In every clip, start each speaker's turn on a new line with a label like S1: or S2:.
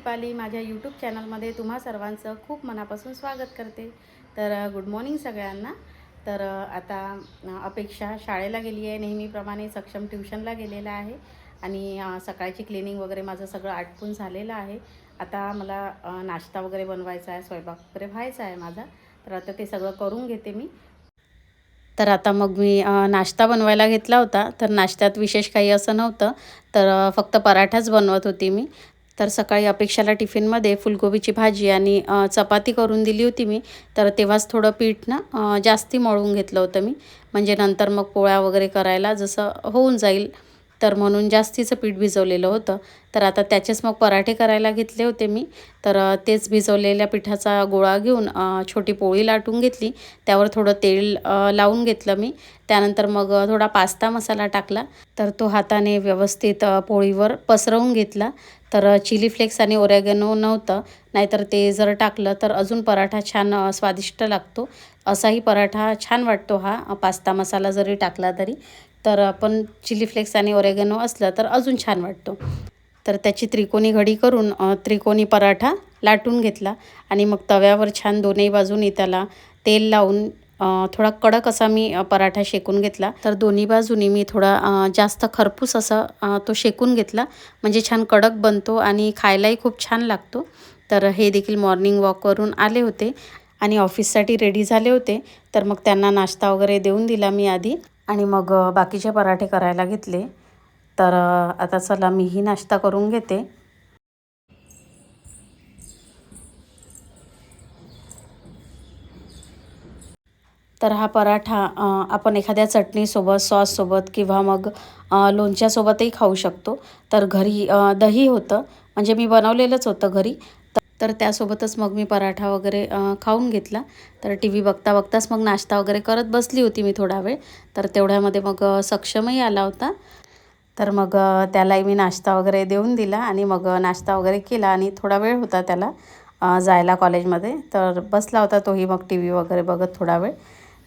S1: दीपाली माझ्या यूट्यूब चॅनलमध्ये तुम्हा सर्वांचं खूप मनापासून स्वागत करते. तर गुड मॉर्निंग सगळ्यांना. तर आता अपेक्षा शाळेला गेली आहे. नेहमीप्रमाणे सक्षम ट्युशनला गेलेला आहे. आणि सकाळची क्लिनिंग वगैरे माझं सगळं आटपून झालेलं आहे. आता मला नाश्ता वगैरे बनवायचा आहे स्वयंपाक वगैरे व्हायचा आहे माझा. तर आता ते सगळं करून घेते मी. तर आता मग मी नाश्ता बनवायला घेतला होता. तर नाश्त्यात विशेष काही असं नव्हतं. तर फक्त पराठाच बनवत होती मी. तर सकाळी अपेक्षाला टिफिनमध्ये फुलगोबीची भाजी आणि चपाती करून दिली होती मी. तर तेव्हाच थोडं पीठ ना जास्ती मळून घेतलं होतं मी. म्हणजे नंतर मग पोळ्या वगैरे करायला जसं होऊन जाईल. तर म्हणून जास्तीचं पीठ भिजवलेलं होतं. तर आता त्याचेच मग पराठे करायला घेतले होते मी. तर तेच भिजवलेल्या पिठाचा गोळा घेऊन छोटी पोळी लाटून घेतली. त्यावर थोडं तेल लावून घेतलं मी. त्यानंतर मग थोडा पास्ता मसाला टाकला. तर तो हाताने व्यवस्थित पोळीवर पसरवून घेतला. तर चिली फ्लेक्स आणि ओरॅगॅनो नव्हतं. नाहीतर ते जर टाकलं तर अजून पराठा छान स्वादिष्ट लागतो. असाही पराठा छान वाटतो हा पास्ता मसाला जरी टाकला तरी. तर आपण चिली फ्लेक्स आणि ओरेगेनो असलं तर अजून छान वाटतो. तर त्याची त्रिकोणी घडी करून त्रिकोणी पराठा लाटून घेतला आणि मग तव्यावर छान दोन्ही बाजूनी त्याला तेल लावून थोडा कडक असा मी पराठा शेकून घेतला. तर दोन्ही बाजूनी मी थोडा जास्त खरपूस असा तो शेकून घेतला. म्हणजे छान कडक बनतो आणि खायलाही खूप छान लागतो. तर हे देखील मॉर्निंग वॉकवरून आले होते आणि ऑफिससाठी रेडी झाले होते. तर मग त्यांना नाश्ता वगैरे देऊन दिला मी आधी. आणि मग बाकीचे पराठे करायला घेतले. तर आता चला मीही नाश्ता करून घेते. तर हा पराठा आपण एखाद्या चटणीसोबत सॉससोबत किंवा मग लोणच्यासोबतही खाऊ शकतो. तर घरी दही होतं. म्हणजे मी बनवलेलंच होतं घरी. तर- त्यासोबतच मग मी पराठा वगैरे खाऊन घेतला. तर टी व्ही बघता बघताच मग नाश्ता वगैरे करत बसली होती मी थोडा वेळ. तर तेवढ्यामध्ये मग सक्षमही आला होता. तर मग त्यालाही मी नाश्ता वगैरे देऊन दिला आणि मग नाश्ता वगैरे केला आणि थोडा वेळ होता त्याला जायला कॉलेजमध्ये. तर बसला होता तोही मग टी व्ही वगैरे बघत थोडा वेळ.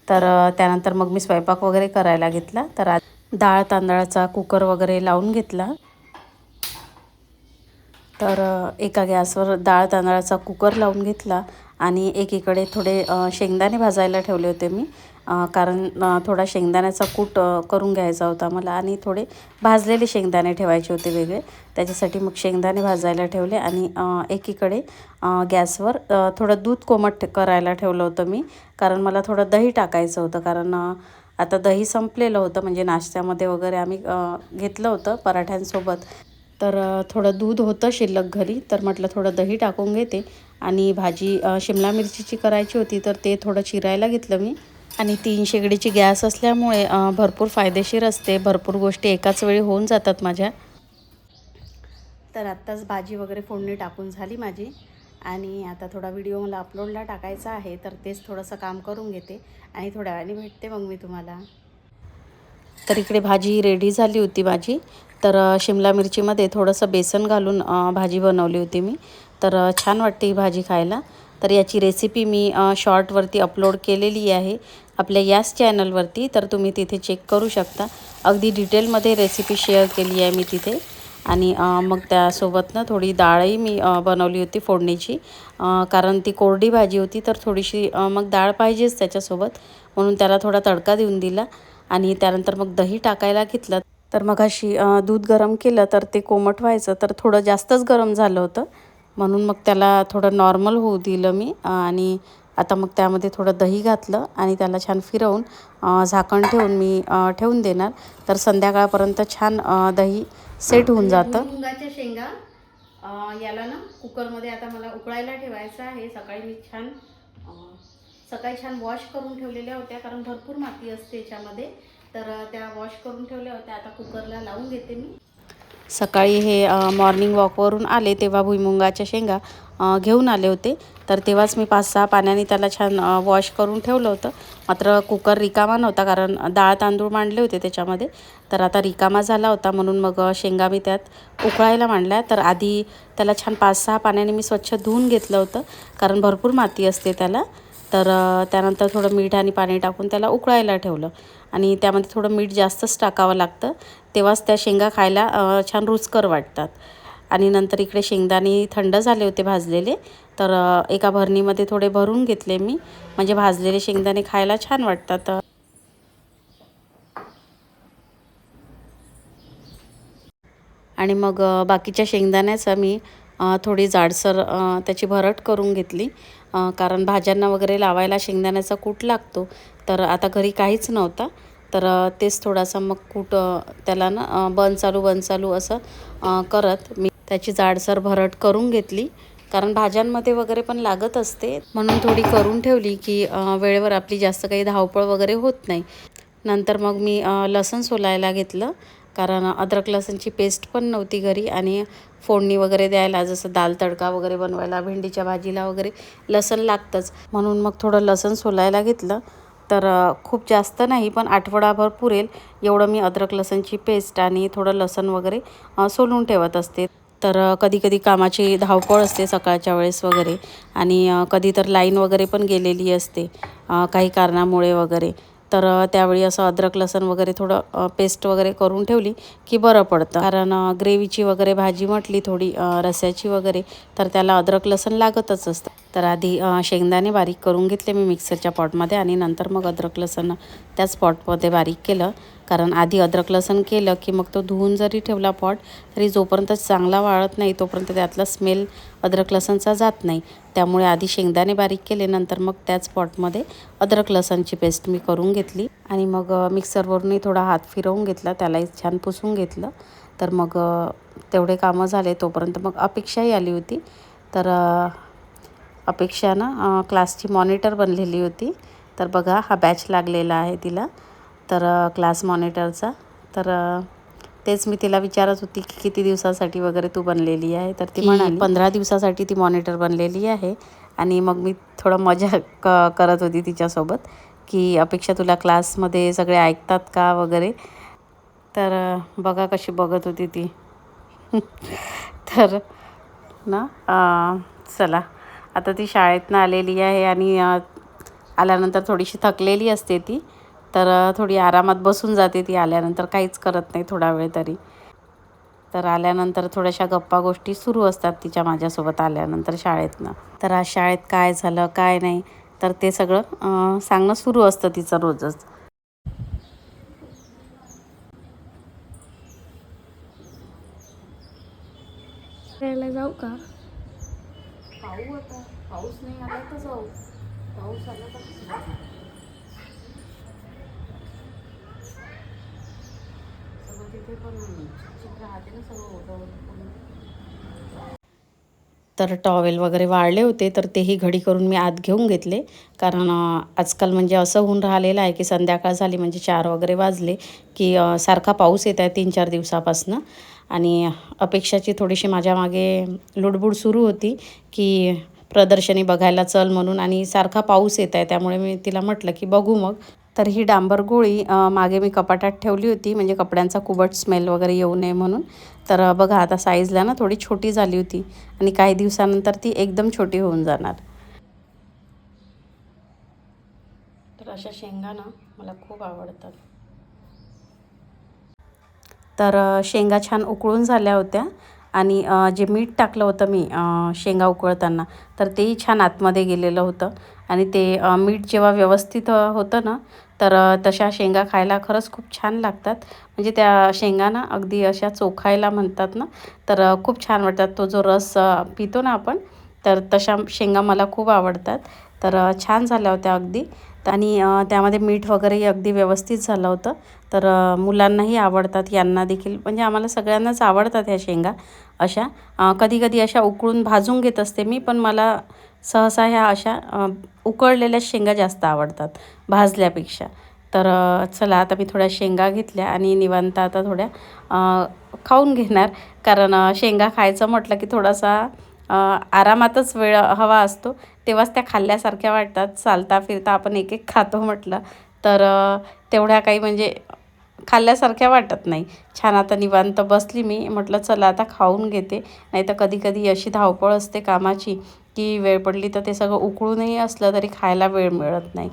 S1: तर त्यानंतर मग मी स्वयंपाक वगैरे करायला घेतला. तर डाळ तांदळाचा कुकर वगैरे लावून घेतला. तर एका गॅसवर डाळ तांदळाचा कुकर लावून घेतला आणि एकीकडे थोडे शेंगदाणे भाजायला ठेवले होते मी. कारण थोडा शेंगदाण्याचा कूट करून घ्यायचा होता मला आणि थोडे भाजलेले शेंगदाणे ठेवायचे होते वेगळे. त्याच्यासाठी मग शेंगदाणे भाजायला ठेवले आणि एकीकडे गॅसवर थोडं दूध कोमट करायला ठेवलं होतं मी. कारण मला थोडं दही टाकायचं होतं. कारण आता दही संपलेलं होतं. म्हणजे नाश्त्यामध्ये वगैरे आम्ही घेतलं होतं पराठ्यांसोबत. तर थोडं दूध होतं शिल्लक घरी तर म्हटलं थोडं दही टाकून घेते. आणि भाजी शिमला मिरचीची करायची होती तर ते थोडं चिरायला घेतलं मी. आणि तीन शेगडीची गॅस असल्यामुळे भरपूर फायदेशीर असते. भरपूर गोष्टी एकाच वेळी होऊन जातात माझ्या. तर आत्ताच भाजी वगैरे फोडणी टाकून झाली माझी. आणि आता थोडा व्हिडिओ मला अपलोडला टाकायचा आहे तर तेच थोडंसं काम करून घेते. आणि थोड्या वेळाने भेटते मग मी तुम्हाला. तर इकडे भाजी रेडी झाली होती माझी. तर शिमला मिरचीमध्ये थोडंसं बेसन घालून भाजी बनवली होती मी. तर छान वाटते ही भाजी खायला. तर याची रेसिपी मी शॉर्टवरती अपलोड केलेली आहे आपल्या याच चॅनलवरती. तर तुम्ही तिथे चेक करू शकता. अगदी डिटेलमध्ये रेसिपी शेअर केली आहे मी तिथे. आणि मग त्यासोबत ना थोडी डाळही मी बनवली होती फोडणीची. कारण ती कोरडी भाजी होती तर थोडीशी मग डाळ पाहिजेच त्याच्यासोबत. म्हणून त्याला थोडा तडका देऊन दिला. आणि त्यानंतर मग दही टाकायला घेतलं. तर मग अशी दूध गरम केलं तर ते कोमट व्हायचं तर थोडं जास्तच गरम झालं होतं. म्हणून मग त्याला थोडं नॉर्मल होऊ दिलं मी आणि आता मग त्यामध्ये थोडं दही घातलं आणि त्याला छान फिरवून झाकण ठेवून मी ठेवून देणार. तर संध्याकाळपर्यंत छान दही सेट होऊन जातं. मुंगाच्या शेंगा याला ना कुकरमध्ये आता मला उकळायला ठेवायचं आहे. सकाळी मी छान सकाळी छान वॉश करून ठेवलेल्या होत्या कारण भरपूर माती असते याच्यामध्ये. तर त्या वॉश करून ठेवल्या होत्या. आता कुकरला लावून घेते मी. सकाळी हे मॉर्निंग वॉकवरून आले तेव्हा भुईमुंगाच्या शेंगा घेऊन आले होते. तर तेव्हाच मी पाच सहा पाण्याने त्याला छान वॉश करून ठेवलं होतं. मात्र कुकर रिकामा नव्हता कारण डाळ तांदूळ मांडले होते त्याच्यामध्ये. तर आता रिकामा झाला होता म्हणून मग शेंगा मी त्यात उकळायला मांडल्या. तर आधी त्याला छान पाच सहा पाण्याने मी स्वच्छ धुवून घेतलं होतं कारण भरपूर माती असते त्याला. तर त्यानंतर थोडं मीठ आणि पाणी टाकून त्याला उकळायला ठेवलं. आणि त्यामध्ये थोडं मीठ जास्तच टाकावं लागतं. तेव्हाच त्या शेंगा खायला छान रुचकर वाटतात. आणि नंतर इकडे शेंगदाणे थंड झाले होते भाजलेले. तर एका भरणीमध्ये थोडे भरून घेतले मी. म्हणजे भाजलेले शेंगदाणे खायला छान वाटतात. आणि मग बाकीच्या शेंगदाण्याचा मी थोडी जाडसर त्याची भरट करून घेतली. कारण भाज्यांना वगैरे लावायला शेंगदाण्याचा कूट लागतो. तर आता घरी काहीच नव्हता. तर तेच थोडासा मग कूट त्याला ना बन बंद चालू बंद चालू असं करत मी त्याची जाडसर भरट करून घेतली. कारण भाज्यांमध्ये वगैरे पण लागत असते. म्हणून थोडी करून ठेवली की वेळेवर आपली जास्त काही धावपळ वगैरे होत नाही. नंतर मग मी लसण लसूण सोलायला घेतलं. कारण अद्रक लसणची पेस्ट पण नव्हती घरी आणि फोडणी वगैरे द्यायला जसं दाल तडका वगैरे बनवायला भेंडीच्या भाजीला वगैरे लसण लागतंच. म्हणून मग थोडं लसण सोलायला घेतलं. तर खूप जास्त नाही पण आठवडाभर पुरेल एवढं मी अद्रक लसणची पेस्ट आणि थोडं लसण वगैरे सोलून ठेवत असते. तर कधी कधी कामाची धावपळ असते सकाळच्या वेळेस वगैरे आणि कधी तर लाईन वगैरे पण गेलेली असते काही कारणामुळे वगैरे. तर त्यावेळी असं अद्रक लसण वगैरे थोडं पेस्ट वगैरे करून ठेवली की बरं पडतं. कारण ग्रेव्हीची वगैरे भाजी म्हटली थोडी रस्याची वगैरे तर त्याला अद्रक लसण लागतच असतं. तर आधी शेंगदाणे बारीक करून घेतले मी मिक्सरच्या पॉटमध्ये आणि नंतर मग अद्रक लसण त्याच पॉटमध्ये बारीक केलं. कारण आधी अद्रक लसण केलं की मग तो धुवून जरी ठेवला पॉट तरी जोपर्यंत चांगला वाळत नाही तोपर्यंत त्यातला स्मेल अद्रक लसणचा जात नाही. त्यामुळे आधी शेंगदाणे बारीक केले नंतर मग त्याच पॉटमध्ये अद्रक लसणची पेस्ट मी करून घेतली. आणि मग मिक्सरवरूनही थोडा हात फिरवून घेतला त्यालाही छान पुसून घेतलं. तर मग तेवढे कामं झाले तोपर्यंत मग अपेक्षाही आली होती. तर अपेक्षा ना क्लासची मॉनिटर बनलेली होती. तर बघा हा बॅच लागलेला आहे तिला. तर क्लास मॉनिटरचा. तर तेच मी तिला विचारत होती की किती दिवसासाठी वगैरे तू बनलेली आहे? तर ती म्हणाली पंधरा दिवसासाठी ती मॉनिटर बनलेली आहे. आणि मग मी थोडं मजा क करत होती तिच्यासोबत की अपेक्षा तुला क्लासमध्ये सगळे ऐकतात का वगैरे? तर बघा कशी बघत होती ती. तर ना अ, चला. आता ती शाळेतनं आलेली आहे आणि आल्यानंतर थोडीशी थकलेली असते ती. तर थोडी आरामात बसून जाते ती आल्यानंतर काहीच करत नाही थोडा वेळ तरी. तर आल्यानंतर थोड्याशा गप्पा गोष्टी सुरू असतात तिच्या माझ्यासोबत आल्यानंतर शाळेतनं. तर आज शाळेत काय झालं काय नाही तर ते सगळं सांगणं सुरू असतं तिचं रोजच.
S2: फिरायला जाऊ का?
S1: पाऊस नाही आला तर जाऊ. पाऊस आला तर पण राहते ना तर टॉवेल वगैरे वाळले होते तर तेही घडी करून मी आत घेऊन घेतले. कारण आजकाल म्हणजे असं होऊन राहिलेलं आहे की संध्याकाळ झाली म्हणजे चार वगैरे वाजले की सारखा पाऊस येत आहे तीन चार दिवसापासनं. आणि अपेक्षाची थोडीशी माझ्या मागे लुडबुड सुरू होती की प्रदर्शनी बघायला चल म्हणून आणि सारखा पाऊस येत आहे त्यामुळे मी तिला म्हटलं की बघू मग. तर ही डांबर गोळी मागे मी कपाटात ठेवली होती. म्हणजे कपड्यांचा कुबट स्मेल वगैरे येऊ नये म्हणून. तर बघा आता साईजला ना थोडी छोटी झाली होती. आणि काही दिवसानंतर ती एकदम छोटी होऊन जाणार. तर अशा शेंगा ना मला खूप आवडतात. तर शेंगा छान उकळून झाल्या होत्या. आणि जे मीठ टाकलं होतं मी शेंगा उकळताना तर तेही छान आतमध्ये गेलेलं होतं. आणि ते मीठ जेव्हा व्यवस्थित होतं ना तर तशा शेंगा खायला खरंच खूप छान लागतात. म्हणजे त्या शेंगा ना अगदी अशा चोखायला म्हणतात ना तर खूप छान वाटतात. तो जो रस पितो ना आपण तर तशा शेंगा मला खूप आवडतात. तर छान झाल्या होत्या अगदी. आणि त्यामध्ये मीठ वगैरेही अगदी व्यवस्थित झालं होतं. तर मुलांनाही आवडतात यांना देखील. म्हणजे आम्हाला सगळ्यांनाच आवडतात ह्या शेंगा अशा. कधीकधी कधी कधी अशा उकळून भाजून घेत असते मी पण मला सहसा ह्या अशा उकळलेल्या शेंगा जास्त आवडतात भाजल्यापेक्षा. तर चला आता मी थोड्या शेंगा घेतल्या आणि निवांत आता थोड्या खाऊन घेणार. कारण शेंगा खायचं म्हटलं की थोडासा आरामातच वेळ हवा असतो. तेव्हाच त्या खाल्ल्यासारख्या वाटतात. चालता फिरता आपण एक एक खातो म्हटलं तर तेवढ्या काही म्हणजे खाल्ल्यासारख्या वाटत नाही. छान आता निवांत बसली मी. म्हटलं चला आता खाऊन घेते. नाही तर कधी कधी अशी धावपळ असते कामाची की वेळ पडली तर ते सगळं उकळूनही असलं तरी खायला वेळ मिळत नाही.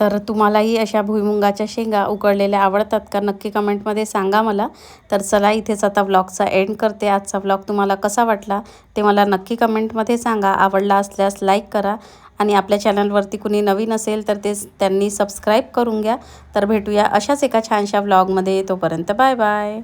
S1: तर तुम्हालाही अशा भुईमुंगाच्या शेंगा उकडलेल्या आवडतात का नक्की कमेंटमध्ये सांगा मला. तर चला इथेच आता व्लॉगचा एंड करते. आजचा व्लॉग तुम्हाला कसा वाटला ते मला नक्की कमेंटमध्ये सांगा. आवडला असल्यास लाईक करा आणि आपल्या चॅनलवरती कुणी नवीन असेल तर ते त्यांनी सबस्क्राईब करून घ्या. तर भेटूया अशाच एका छानशा व्लॉगमध्ये तोपर्यंत बाय बाय